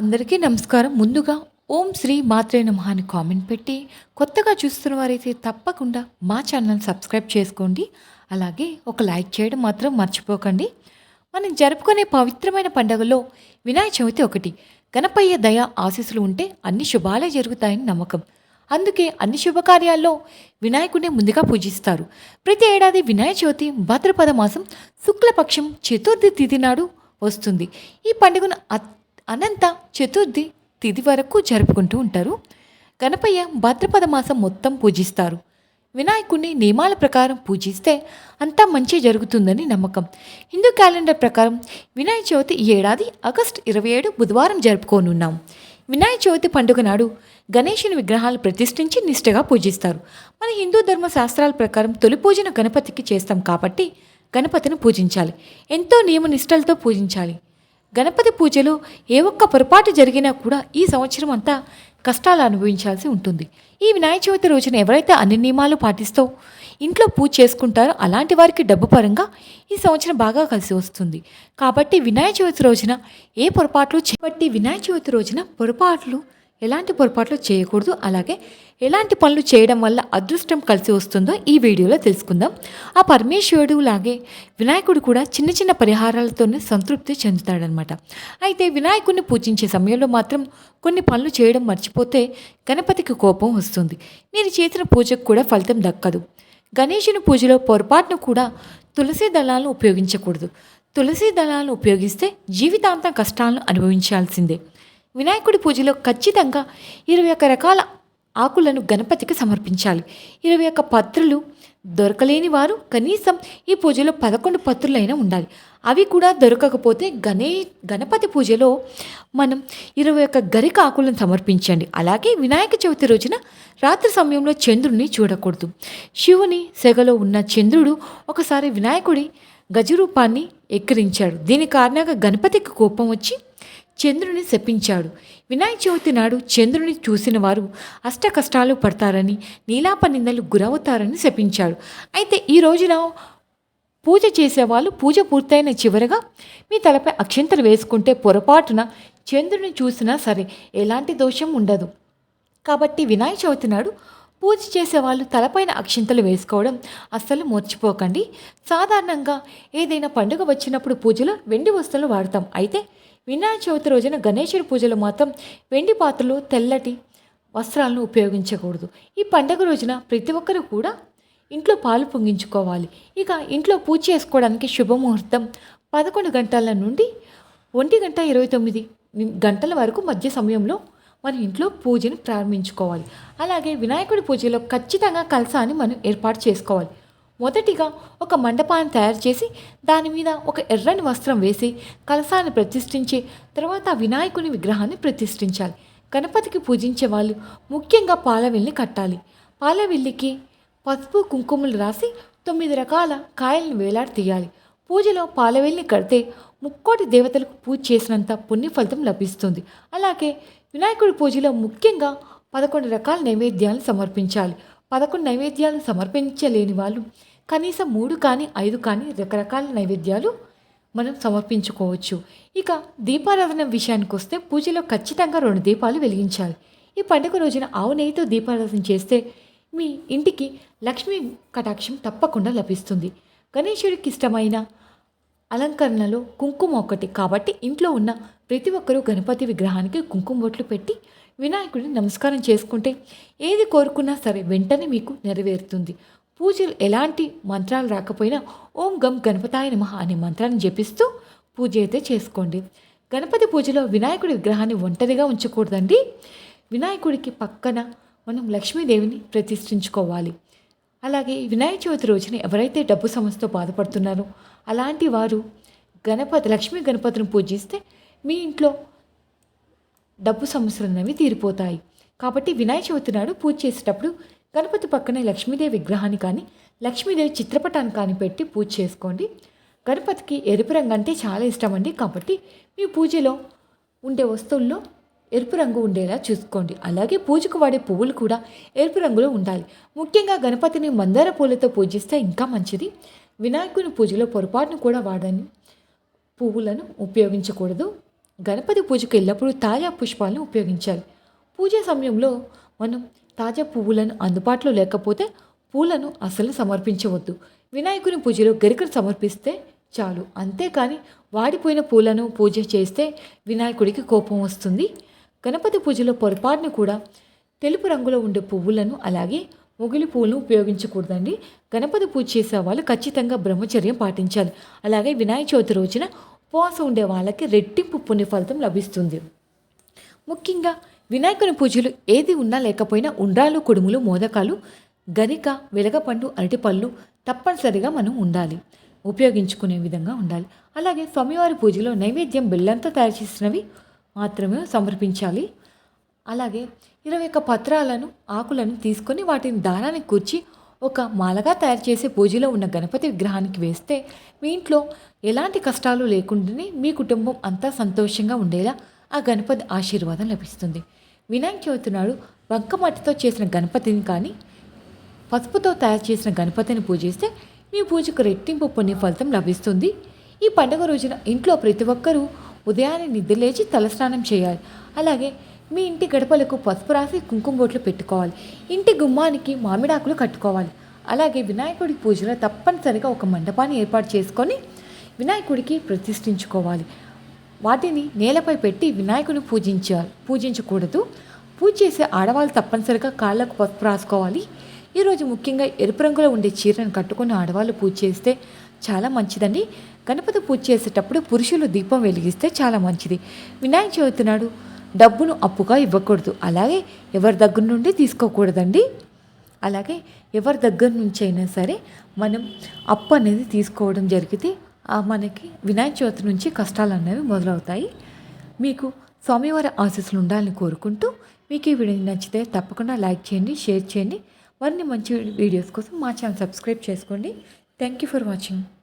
అందరికీ నమస్కారం. ముందుగా ఓం శ్రీ మాత్రే నమః అని కామెంట్ పెట్టి కొత్తగా చూస్తున్న వారైతే తప్పకుండా మా ఛానల్ సబ్స్క్రైబ్ చేసుకోండి. అలాగే ఒక లైక్ చేయడం మాత్రం మర్చిపోకండి. మనం జరుపుకునే పవిత్రమైన పండుగలో వినాయక చవితి ఒకటి. గణపయ్య దయ ఆశీస్సులు ఉంటే అన్ని శుభాలే జరుగుతాయని నమ్మకం. అందుకే అన్ని శుభకార్యాల్లో వినాయకుడిని ముందుగా పూజిస్తారు. ప్రతి ఏడాది వినాయక చవితి భాద్రపద మాసం శుక్లపక్షం చతుర్థి తిథి నాడు వస్తుంది. ఈ పండుగను అత్య అనంత చతుర్థి తిథి వరకు జరుపుకుంటూ ఉంటారు. గణపయ్య భాద్రపద మాసం మొత్తం పూజిస్తారు. వినాయకుడిని నియమాల ప్రకారం పూజిస్తే అంతా మంచి జరుగుతుందని నమ్మకం. హిందూ క్యాలెండర్ ప్రకారం వినాయక చవితి ఈ ఏడాది ఆగస్టు ఇరవై ఏడు బుధవారం జరుపుకోనున్నాం. వినాయక చవితి పండుగ నాడు గణేషుని విగ్రహాలు ప్రతిష్ఠించి నిష్ఠగా పూజిస్తారు. మన హిందూ ధర్మ శాస్త్రాల ప్రకారం తొలి పూజను గణపతికి చేస్తాం కాబట్టి గణపతిని పూజించాలి. ఎంతో నియమ నిష్టలతో పూజించాలి. గణపతి పూజలో ఏ ఒక్క పొరపాటు జరిగినా కూడా ఈ సంవత్సరం అంతా కష్టాలు అనుభవించాల్సి ఉంటుంది. ఈ వినాయక చవితి రోజున ఎవరైతే అన్ని నియమాలు పాటిస్తో ఇంట్లో పూజ చేసుకుంటారో అలాంటి వారికి డబ్బు పరంగా ఈ సంవత్సరం బాగా కలిసి వస్తుంది. కాబట్టి వినాయక చవితి రోజున ఏ పొరపాట్లు చేపట్టి వినాయక చవితి రోజున పొరపాట్లు ఎలాంటి పొరపాట్లు చేయకూడదు. అలాగే ఎలాంటి పనులు చేయడం వల్ల అదృష్టం కలిసి వస్తుందో ఈ వీడియోలో తెలుసుకుందాం. ఆ పరమేశ్వరుడు లాగే వినాయకుడు కూడా చిన్న చిన్న పరిహారాలతోనే సంతృప్తి చెందుతాడనమాట అయితే వినాయకుడిని పూజించే సమయంలో మాత్రం కొన్ని పనులు చేయడం మర్చిపోతే గణపతికి కోపం వస్తుంది. మీరు చేసిన పూజకు కూడా ఫలితం దక్కదు. గణేషుని పూజలో పొరపాటును కూడా తులసి దళాలను ఉపయోగించకూడదు. తులసి దళాలను ఉపయోగిస్తే జీవితాంతం కష్టాలను అనుభవించాల్సిందే. వినాయకుడి పూజలో ఖచ్చితంగా ఇరవై ఒక్క రకాల ఆకులను గణపతికి సమర్పించాలి. ఇరవై ఒక్క పత్రులు దొరకలేని వారు కనీసం ఈ పూజలో పదకొండు పత్రులైనా ఉండాలి. అవి కూడా దొరకకపోతే గణే గణపతి పూజలో మనం ఇరవై ఒక్క గరిక ఆకులను సమర్పించండి. అలాగే వినాయక చవితి రోజున రాత్రి సమయంలో చంద్రుడిని చూడకూడదు. శివుని సెగలో ఉన్న చంద్రుడు ఒకసారి వినాయకుడి గజరూపాన్ని ఎక్కిరించాడు. దీని కారణంగా గణపతికి కోపం వచ్చి చంద్రుని శపించాడు. వినాయక చవితి నాడు చంద్రుని చూసిన వారు అష్ట కష్టాలు పడతారని నీలాప నిందలు గురవుతారని శపించాడు. అయితే ఈ రోజున పూజ చేసేవాళ్ళు పూజ పూర్తయిన చివరగా మీ తలపై అక్షంతలు వేసుకుంటే పొరపాటున చంద్రుని చూసినా సరే ఎలాంటి దోషం ఉండదు. కాబట్టి వినాయక చవితి నాడు పూజ చేసేవాళ్ళు తలపైన అక్షింతలు వేసుకోవడం అస్సలు మర్చిపోకండి. సాధారణంగా ఏదైనా పండుగ వచ్చినప్పుడు పూజలో వెండి వస్తువులు వాడతాం. అయితే వినాయక చవితి రోజున గణేశుడి పూజలు మాత్రం వెండి పాత్రలు తెల్లటి వస్త్రాలను ఉపయోగించకూడదు. ఈ పండుగ రోజున ప్రతి ఒక్కరూ కూడా ఇంట్లో పాలు పొంగించుకోవాలి. ఇక ఇంట్లో పూజ చేసుకోవడానికి శుభముహూర్తం పదకొండు గంటల నుండి ఒంటి గంట ఇరవై తొమ్మిది గంటల వరకు మధ్య సమయంలో మన ఇంట్లో పూజను ప్రారంభించుకోవాలి. అలాగే వినాయకుడి పూజలో ఖచ్చితంగా కలసాన్ని మనం ఏర్పాటు చేసుకోవాలి. మొదటిగా ఒక మండపాన్ని తయారు చేసి దాని మీద ఒక ఎర్రని వస్త్రం వేసి కలసాన్ని ప్రతిష్ఠించి తర్వాత వినాయకుని విగ్రహాన్ని ప్రతిష్ఠించాలి. గణపతికి పూజించే వాళ్ళు ముఖ్యంగా పాలవెల్లి కట్టాలి. పాలవెల్లికి పసుపు కుంకుమలు రాసి తొమ్మిది రకాల కాయలను వేలాడి తీయాలి పూజలో పాలవేల్ని కడితే ముక్కోటి దేవతలకు పూజ చేసినంత పుణ్య ఫలితం లభిస్తుంది. అలాగే వినాయకుడి పూజలో ముఖ్యంగా పదకొండు రకాల నైవేద్యాలను సమర్పించాలి. పదకొండు నైవేద్యాలను సమర్పించలేని వాళ్ళు కనీసం మూడు కానీ ఐదు కానీ రకరకాల నైవేద్యాలు మనం సమర్పించుకోవచ్చు. ఇక దీపారాధన విషయానికి వస్తే పూజలో ఖచ్చితంగా రెండు దీపాలు వెలిగించాలి. ఈ పండుగ రోజున ఆవు నెయ్యితో దీపారాధన చేస్తే మీ ఇంటికి లక్ష్మీ కటాక్షం తప్పకుండా లభిస్తుంది. గణేశుడికి ఇష్టమైన అలంకరణలో కుంకుమ ఒకటి. కాబట్టి ఇంట్లో ఉన్న ప్రతి ఒక్కరూ గణపతి విగ్రహానికి కుంకుమ బొట్లు పెట్టి వినాయకుడిని నమస్కారం చేసుకుంటే ఏది కోరుకున్నా సరే వెంటనే మీకు నెరవేరుతుంది. పూజలు ఎలాంటి మంత్రాలు రాకపోయినా ఓం గం గణపతాయ నమ అనే మంత్రాన్ని జపిస్తూ పూజ అయితే చేసుకోండి. గణపతి పూజలో వినాయకుడి విగ్రహాన్ని ఒంటరిగా ఉంచకూడదండి. వినాయకుడికి పక్కన మనం లక్ష్మీదేవిని ప్రతిష్ఠించుకోవాలి. అలాగే వినాయక చవితి రోజున ఎవరైతే డబ్బు సమస్యతో బాధపడుతున్నారో అలాంటి వారు గణపతి లక్ష్మీ గణపతిని పూజిస్తే మీ ఇంట్లో డబ్బు సమస్యలు అనేవి తీరిపోతాయి. కాబట్టి వినాయక చవితి నాడు పూజ చేసేటప్పుడు గణపతి పక్కనే లక్ష్మీదేవి విగ్రహాన్ని కానీ లక్ష్మీదేవి చిత్రపటాన్ని కానీ పెట్టి పూజ చేసుకోండి. గణపతికి ఎరుపు రంగు అంటే చాలా ఇష్టం అండి. కాబట్టి మీ పూజలో ఉండే వస్తువుల్లో ఎరుపు రంగు ఉండేలా చూసుకోండి. అలాగే పూజకు వాడే పువ్వులు కూడా ఎరుపు రంగులో ఉండాలి. ముఖ్యంగా గణపతిని మందార పూలతో పూజిస్తే ఇంకా మంచిది. వినాయకుని పూజలో పొరపాటును కూడా వాడని పువ్వులను ఉపయోగించకూడదు. గణపతి పూజకు ఎల్లప్పుడూ తాజా పుష్పాలను ఉపయోగించాలి. పూజ సమయంలో మనం తాజా పువ్వులను అందుబాటులో లేకపోతే పూలను అసలు సమర్పించవద్దు. వినాయకుని పూజలో గరికను సమర్పిస్తే చాలు. అంతేకాని వాడిపోయిన పూలను పూజ చేస్తే వినాయకుడికి కోపం వస్తుంది. గణపతి పూజలో పొరపాటును కూడా తెలుపు రంగులో ఉండే పువ్వులను అలాగే మొగిలి పువ్వులను ఉపయోగించకూడదండి. గణపతి పూజ చేసే వాళ్ళు ఖచ్చితంగా బ్రహ్మచర్యం పాటించాలి. అలాగే వినాయక చవితి రోజున ఉపవాసం ఉండే వాళ్ళకి రెట్టింపు పుణ్య ఫలితం లభిస్తుంది. ముఖ్యంగా వినాయకుని పూజలు ఏది ఉన్నా లేకపోయినా ఉండ్రాలు కుడుములు మోదకాలు గరిక వెలగపండు అరటిపళ్ళు తప్పనిసరిగా మనం ఉండాలి. ఉపయోగించుకునే విధంగా ఉండాలి. అలాగే స్వామివారి పూజలో నైవేద్యం బెల్లంతో తయారు చేసినవి మాత్రమే సమర్పించాలి. అలాగే ఇరవై ఒక్క పత్రాలను ఆకులను తీసుకొని వాటిని దారానికి కూర్చి ఒక మాలగా తయారు చేసే పూజలో ఉన్న గణపతి విగ్రహానికి వేస్తే మీ ఇంట్లో ఎలాంటి కష్టాలు లేకుండానే మీ కుటుంబం అంతా సంతోషంగా ఉండేలా ఆ గణపతి ఆశీర్వాదం లభిస్తుంది. వినాయక చవితి నాడు బంకమట్టితో చేసిన గణపతిని కానీ పసుపుతో తయారు చేసిన గణపతిని పూజిస్తే మీ పూజకు రెట్టింపు పుణ్య ఫలితం లభిస్తుంది. ఈ పండుగ రోజున ఇంట్లో ప్రతి ఒక్కరూ ఉదయాన్నే నిద్రలేచి తలస్నానం చేయాలి. అలాగే మీ ఇంటి గడపలకు పసుపు రాసి కుంకుమ బొట్లు పెట్టుకోవాలి. ఇంటి గుమ్మానికి మామిడాకులు కట్టుకోవాలి. అలాగే వినాయకుడి పూజలో తప్పనిసరిగా ఒక మండపాన్ని ఏర్పాటు చేసుకొని వినాయకుడికి ప్రతిష్ఠించుకోవాలి. వాటిని నేలపై పెట్టి వినాయకుని పూజించాలి పూజించకూడదు. పూజ చేసే ఆడవాళ్ళు తప్పనిసరిగా కాళ్ళకు పసుపు రాసుకోవాలి. ఈరోజు ముఖ్యంగా ఎరుపు రంగులో ఉండే చీరను కట్టుకుని ఆడవాళ్ళు పూజ చేస్తే చాలా మంచిదండి. గణపతి పూజ చేసేటప్పుడు పురుషులు దీపం వెలిగిస్తే చాలా మంచిది. వినాయక చవితి నాడు డబ్బును అప్పుగా ఇవ్వకూడదు. అలాగే ఎవరి దగ్గర నుండి తీసుకోకూడదండి. అలాగే ఎవరి దగ్గర నుంచి అయినా సరే మనం అప్పు అనేది తీసుకోవడం జరిగితే మనకి వినాయక చవితి నుంచి కష్టాలు అనేవి మొదలవుతాయి. మీకు స్వామివారి ఆశీస్సులు ఉండాలని కోరుకుంటూ మీకు ఈ వీడియో నచ్చితే తప్పకుండా లైక్ చేయండి షేర్ చేయండి. మరిన్ని మంచి వీడియోస్ కోసం మా ఛానల్ సబ్స్క్రైబ్ చేసుకోండి. Thank you for watching.